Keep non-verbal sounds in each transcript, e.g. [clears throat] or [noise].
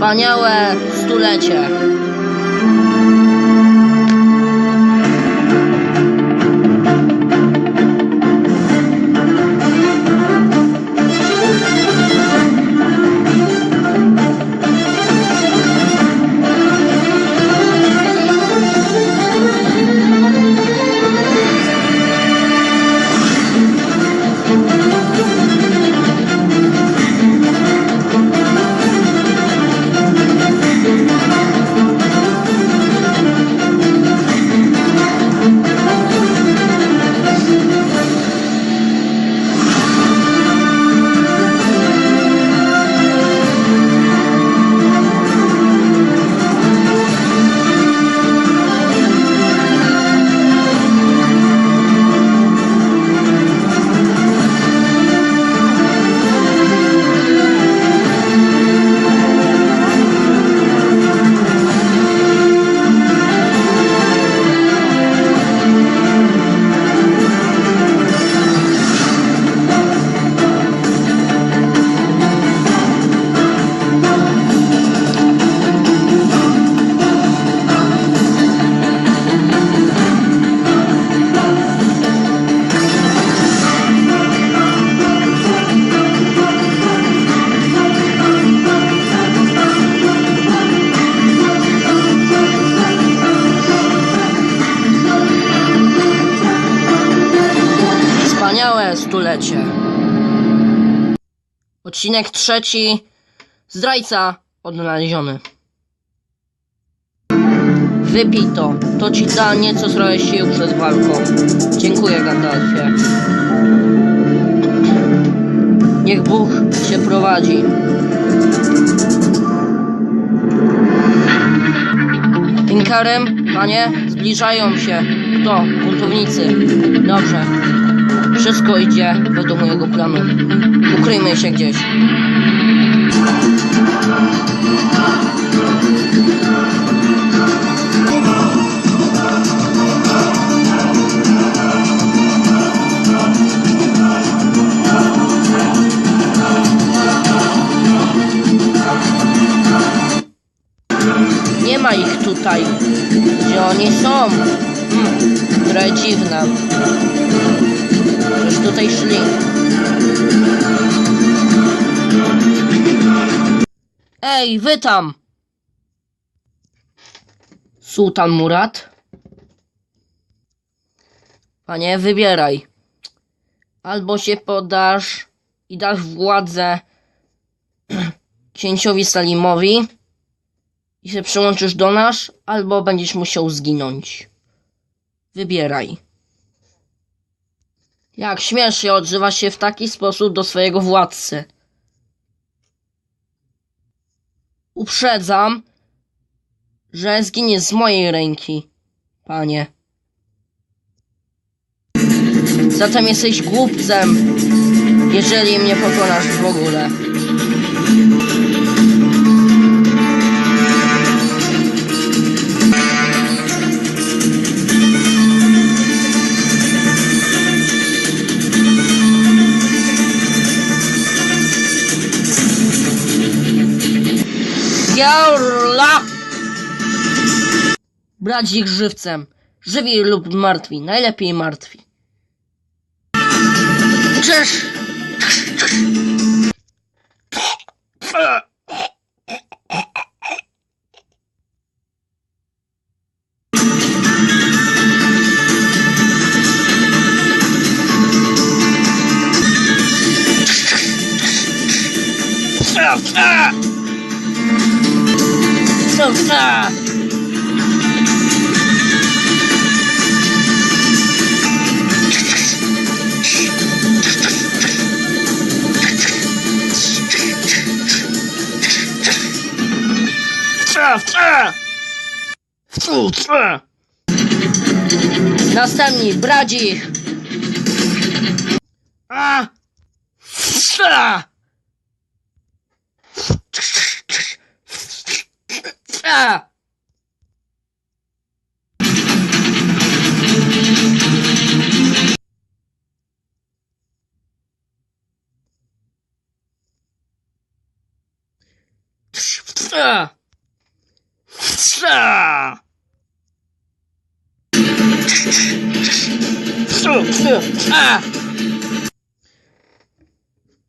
Wspaniałe stulecie. Odcinek trzeci. Zdrajca odnaleziony. Wypij to. To ci da nieco trochę sił przed walką. Dziękuję, Gandalfie. Niech Bóg cię prowadzi. Inkarem, panie, zbliżają się. To, buntownicy. Dobrze. Wszystko idzie według mojego planu. Ukryjmy się gdzieś. Nie ma ich tutaj. Gdzie oni są? Hmm, trochę dziwne. Już tutaj szli. Ej, wy tam! Sultan Murat? Panie, wybieraj. Albo się podasz i dasz władzę [clears throat] księciowi Salimowi i się przyłączysz do nas, albo będziesz musiał zginąć. Wybieraj. Jak śmiesz się odzywać się w taki sposób do swojego władcy? Uprzedzam, że zginie z mojej ręki, panie. Zatem jesteś głupcem, jeżeli mnie pokonasz w ogóle. Jarla! Brać ich żywcem. Żywi lub martwi. Najlepiej martwi. Czyż... Co za... Następni, brać ich! A! A! Trza!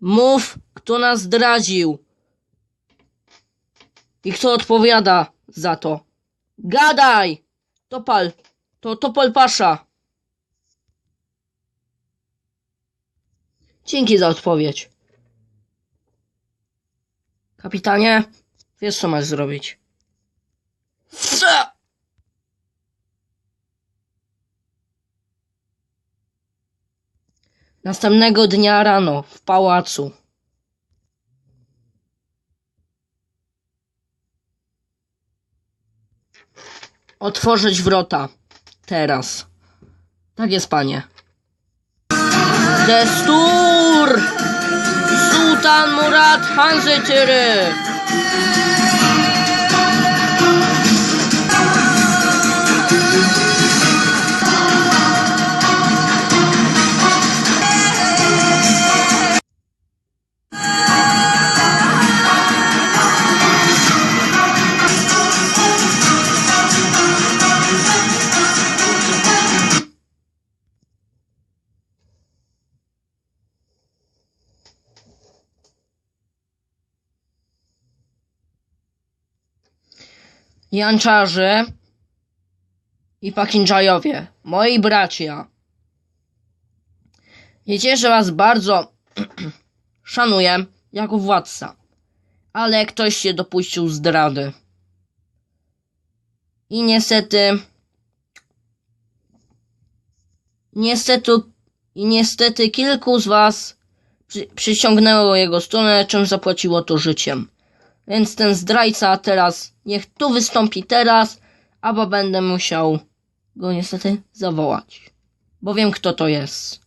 Mów, kto nas zdradził. I kto odpowiada za to. Gadaj! Topal, to Topal Pasza. Dzięki za odpowiedź. Kapitanie, wiesz co masz zrobić. Co? Następnego dnia rano w pałacu. Otworzyć wrota. Teraz. Tak jest, panie. Destur! Sultan Murat Hanzytyry! Janczarze i Pakindżajowie, moi bracia. Wiecie, że was bardzo [clears throat] szanuję jako władca, ale ktoś się dopuścił zdrady. I niestety, niestety, i niestety kilku z was przy, przyciągnęło jego stronę, czym zapłaciło to życiem. Więc ten zdrajca teraz, niech tu wystąpi teraz, albo będę musiał go niestety zawołać. Bo wiem, kto to jest.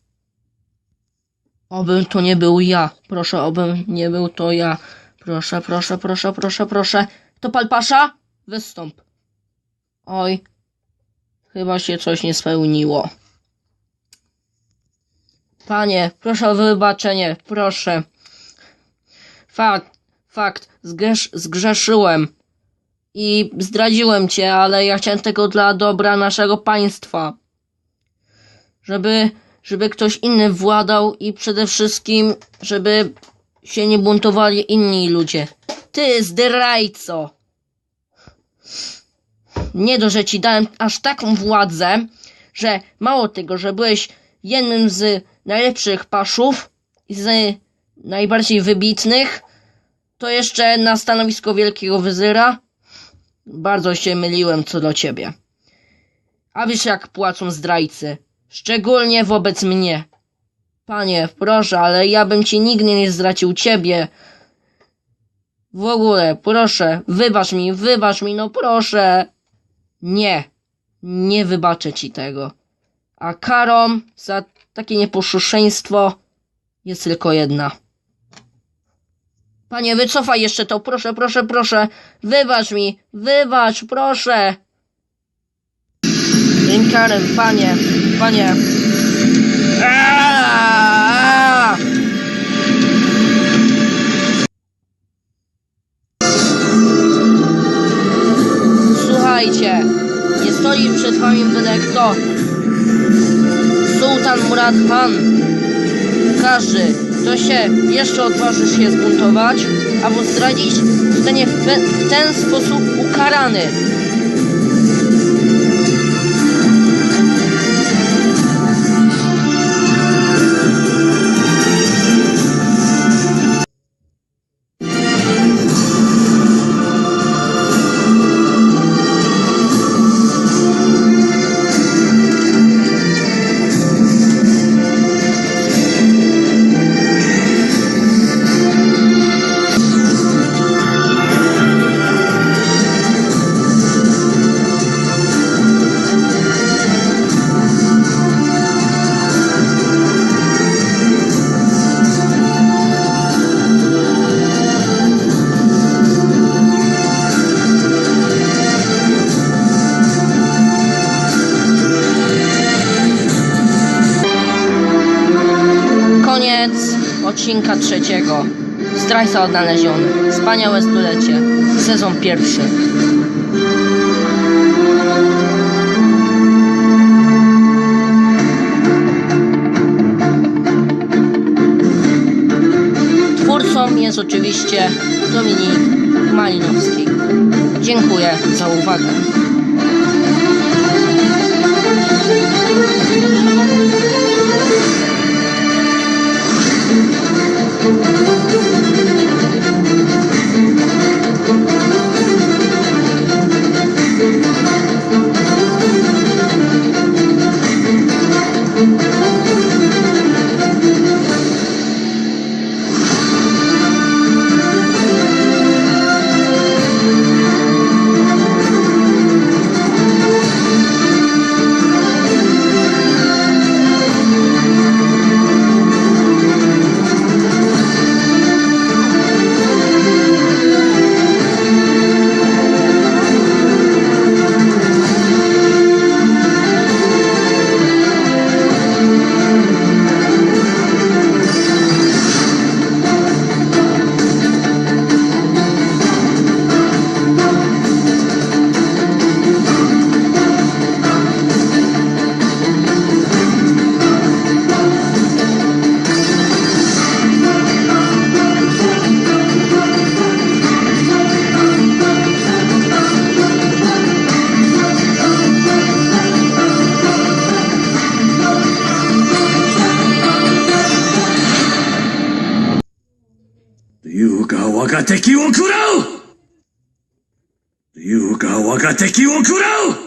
Obym to nie był ja. Proszę, obym nie był to ja. Proszę, proszę, proszę, proszę, proszę. To palpasza? Wystąp. Oj. Chyba się coś nie spełniło. Panie, proszę o wybaczenie, proszę. Fakt, fakt, zgrzesz, zgrzeszyłem i zdradziłem cię, ale ja chciałem tego dla dobra naszego państwa. Żeby, żeby ktoś inny władał i przede wszystkim, żeby się nie buntowali inni ludzie. Ty, zdrajco! Nie do, że ci dałem aż taką władzę, że mało tego, że byłeś jednym z najlepszych paszów z najbardziej wybitnych, to jeszcze na stanowisko wielkiego wyzyra? Bardzo się myliłem co do ciebie. A wiesz jak płacą zdrajcy, szczególnie wobec mnie. Panie, proszę, ale ja bym ci nigdy nie zdradził ciebie. W ogóle, proszę, wybacz mi, wybacz mi, no proszę. Nie, nie wybaczę ci tego. A karą za takie nieposłuszeństwo jest tylko jedna. Panie, wycofaj jeszcze to, proszę, proszę, proszę. Wybacz mi, wybacz, proszę. Rękarem, panie, panie. Słuchajcie, nie stoi przed wami byle kto. Sultan Murad Khan. Każdy, kto się jeszcze odważy się zbuntować albo zdradzić, zostanie w ten sposób ukarany. Odcinka trzeciego. Zdrajca odnaleziony. Wspaniałe stulecie. Sezon pierwszy. Twórcą jest oczywiście Dominik Malinowski. Dziękuję za uwagę. 竜が Thank you. が敵を食らう。竜が我が敵を食らう。